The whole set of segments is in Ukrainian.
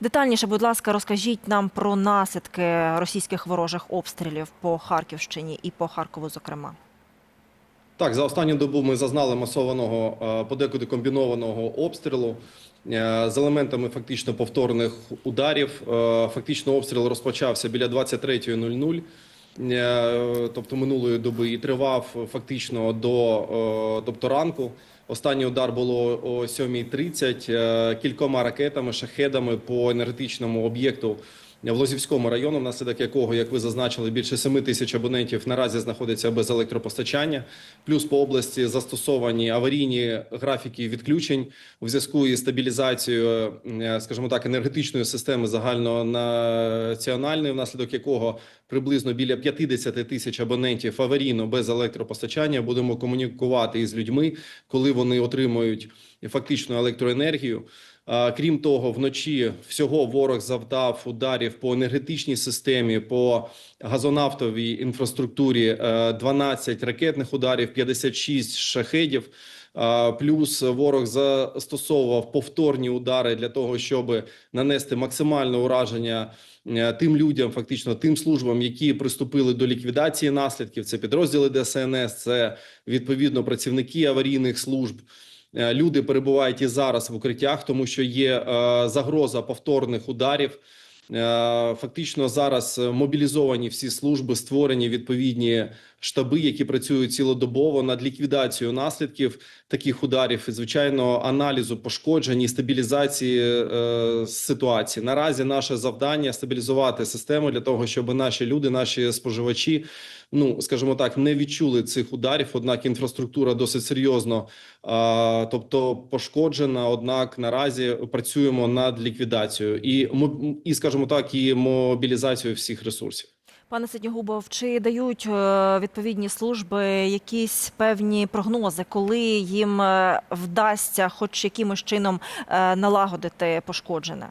Детальніше, будь ласка, розкажіть нам про наслідки російських ворожих обстрілів по Харківщині і по Харкову, зокрема. Так, за останню добу ми зазнали масованого е, подекуди комбінованого обстрілу е, з елементами фактично повторних ударів. Е, Фактично обстріл розпочався біля 23.00, е, тобто минулої доби, і тривав фактично до тобто ранку. Останній удар було о 7.30 е, кількома ракетами, шахедами по енергетичному об'єкту в Лозівському району, внаслідок якого, як ви зазначили, більше 7 тисяч абонентів наразі знаходиться без електропостачання. Плюс по області застосовані аварійні графіки відключень у зв'язку із стабілізацією, е, скажімо так, енергетичної системи загальнонаціональної, внаслідок якого приблизно біля 50 тисяч абонентів аварійно без електропостачання. Будемо комунікувати із людьми, коли вони отримують фактично електроенергію. Крім того, вночі всього ворог завдав ударів по енергетичній системі, по газонафтовій інфраструктурі, е, 12 ракетних ударів, 56 шахедів. Плюс ворог застосовував повторні удари для того, щоб нанести максимальне ураження е, тим людям, фактично тим службам, які приступили до ліквідації наслідків. Це підрозділи ДСНС, це відповідно працівники аварійних служб. Е, Люди перебувають і зараз в укриттях, тому що є е, загроза повторних ударів. Е, Фактично зараз мобілізовані всі служби, створені відповідні штаби, які працюють цілодобово над ліквідацією наслідків таких ударів і звичайно аналізу пошкоджень і стабілізації е, ситуації. Наразі наше завдання стабілізувати систему для того, щоб наші люди, наші споживачі, ну скажімо так, не відчули цих ударів. Однак інфраструктура досить серйозно, а, тобто пошкоджена. Однак наразі працюємо над ліквідацією і і, скажімо так, і мобілізацією всіх ресурсів. Пане Сиднігубов, чи дають е, відповідні служби якісь певні прогнози, коли їм е, вдасться хоч якимось чином е, налагодити пошкоджене?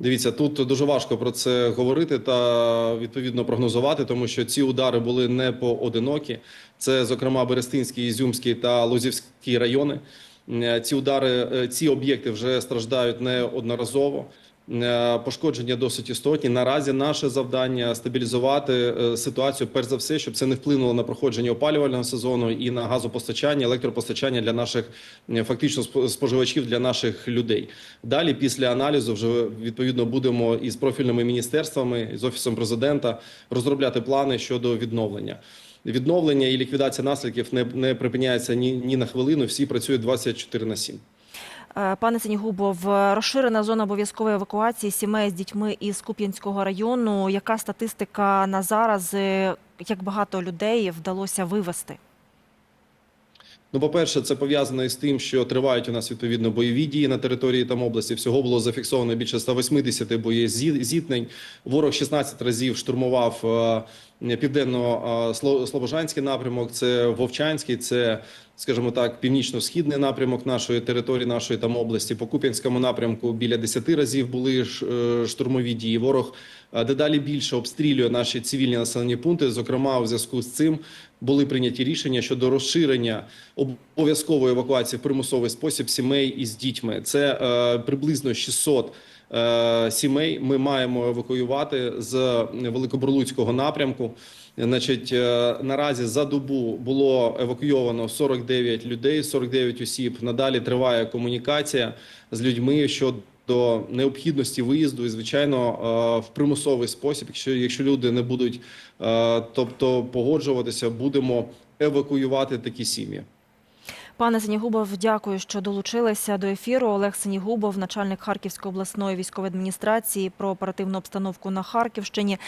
Дивіться, тут дуже важко про це говорити та відповідно прогнозувати, тому що ці удари були не поодинокі. Це, зокрема, Берестинський, Ізюмський та Лозівський райони. Е, Ці удари, е, ці об'єкти вже страждають неодноразово. Е, Пошкодження досить істотні. Наразі наше завдання стабілізувати е, ситуацію, перш за все, щоб це не вплинуло на проходження опалювального сезону і на газопостачання, електропостачання для наших фактично сп- споживачів для наших людей. Далі, після аналізу, вже відповідно будемо із профільними міністерствами з офісом президента розробляти плани щодо відновлення. Відновлення і ліквідація наслідків не, не припиняється ні, ні на хвилину. Всі працюють 24 на 7. Е, Пане Синігубов, розширена зона обов'язкової евакуації сімей з дітьми із Куп'янського району. Яка статистика на зараз? Е, Як багато людей вдалося вивести? Ну, по-перше, це пов'язано із тим, що тривають у нас відповідно бойові дії на території там області. Всього було зафіксовано більше 180 боєзіткнень. Ворог 16 разів штурмував е, південно-слобожанський напрямок. Це Вовчанський, це, скажімо так, північно-східний напрямок нашої території, нашої там області. По Куп'янському напрямку біля 10 разів були е, штурмові дії. Ворог е, дедалі більше обстрілює наші цивільні населені пункти. Зокрема, у зв'язку з цим були прийняті рішення щодо розширення обов'язкової евакуації в примусовий спосіб сімей із дітьми. Це е, приблизно 600 е, сімей. Ми маємо евакуювати з Великобурлуцького напрямку. Значить, е, наразі за добу було евакуйовано 49 людей, 49 осіб. Надалі триває комунікація з людьми щодо до необхідності виїзду і звичайно е, в примусовий спосіб, якщо якщо люди не будуть, е, тобто погоджуватися, будемо евакуювати такі сім'ї. Пане Сенігубов, дякую, що долучилися до ефіру. Олег Сенігубов, начальник Харківської обласної військової адміністрації, про оперативну обстановку на Харківщині.